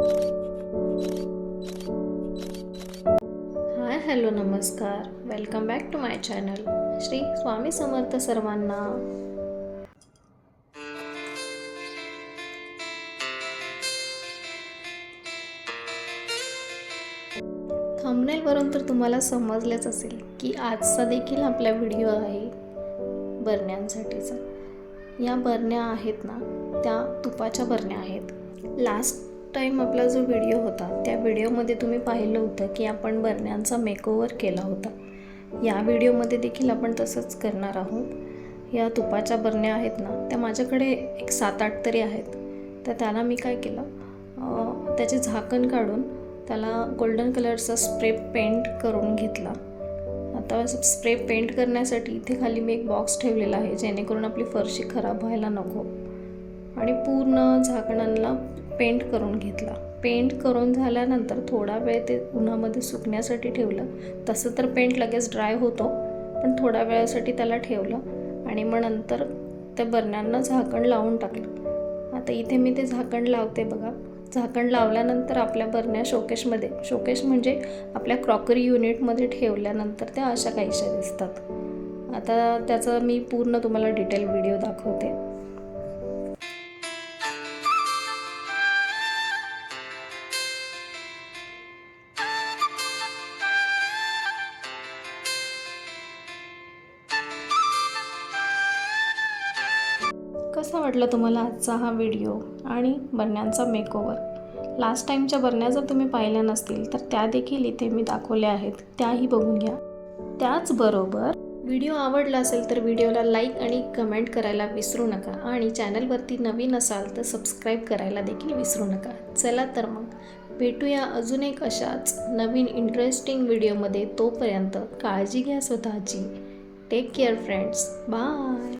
हाय hello नमस्कार. Welcome back to my channel Shri Swami Samarth सर्वांना. थंबनेलवरून तर तुम्हाला समजलेच असेल की आजचा देखील आपला व्हिडिओ आहे बरण्यांसाठीचा. या बरण्या आहेत ना त्या तुपाच्या बरण्या आहेत. लास्ट टाईम आपला जो व्हिडिओ होता त्या व्हिडिओमध्ये तुम्ही पाहिलं होतं की आपण बरण्यांचा मेकओवर केला होता. या व्हिडिओमध्ये देखील आपण तसंच करणार आहोत. या तुपाच्या बरण्या आहेत ना त्या माझ्याकडे एक सात आठ तरी आहेत. तर त्याला मी काय केलं त्याचे झाकण काढून त्याला गोल्डन कलरचा स्प्रे पेंट करून घेतला. आता स्प्रे पेंट करण्यासाठी इथे खाली मी एक बॉक्स ठेवलेला आहे जेणेकरून आपली फरशी खराब व्हायला नको. आणि पूर्ण झाकणांना पेंट करून घेतला. पेंट करून झाल्यानंतर थोडा वेळ ते उन्हामध्ये सुकण्यासाठी ठेवलं. तसं तर पेंट लगेच ड्राय होतो पण थोड्या वेळासाठी त्याला ठेवलं आणि मग नंतर त्या बरण्यांना झाकण लावून टाकलं. आता इथे मी ते झाकण लावते बघा. झाकण लावल्यानंतर आपल्या बरण्या शोकेशमध्ये शोकेश म्हणजे आपल्या क्रॉकरी युनिटमध्ये ठेवल्यानंतर त्या अशा काहीशा दिसतात. आता त्याचा मी पूर्ण तुम्हाला डिटेल व्हिडिओ दाखवते. कसा वाटला तुम्हाला आजचा हा व्हिडिओ आणि बरण्यांचा मेकओवर लास्ट टाईमच्या बरण्या जर तुम्ही पाहिल्या नसतील तर त्या देखील इथे मी दाखवल्या आहेत. त्याही बघून घ्या. त्याचबरोबर व्हिडिओ आवडला असेल तर व्हिडिओला लाईक आणि कमेंट करायला विसरू नका. आणि चॅनलवरती नवीन असाल तर सबस्क्राईब करायला देखील विसरू नका. चला तर मग भेटूया अजून एक अशाच नवीन इंटरेस्टिंग व्हिडिओमध्ये तोपर्यंत काळजी घ्या स्वतःची. Take care friends bye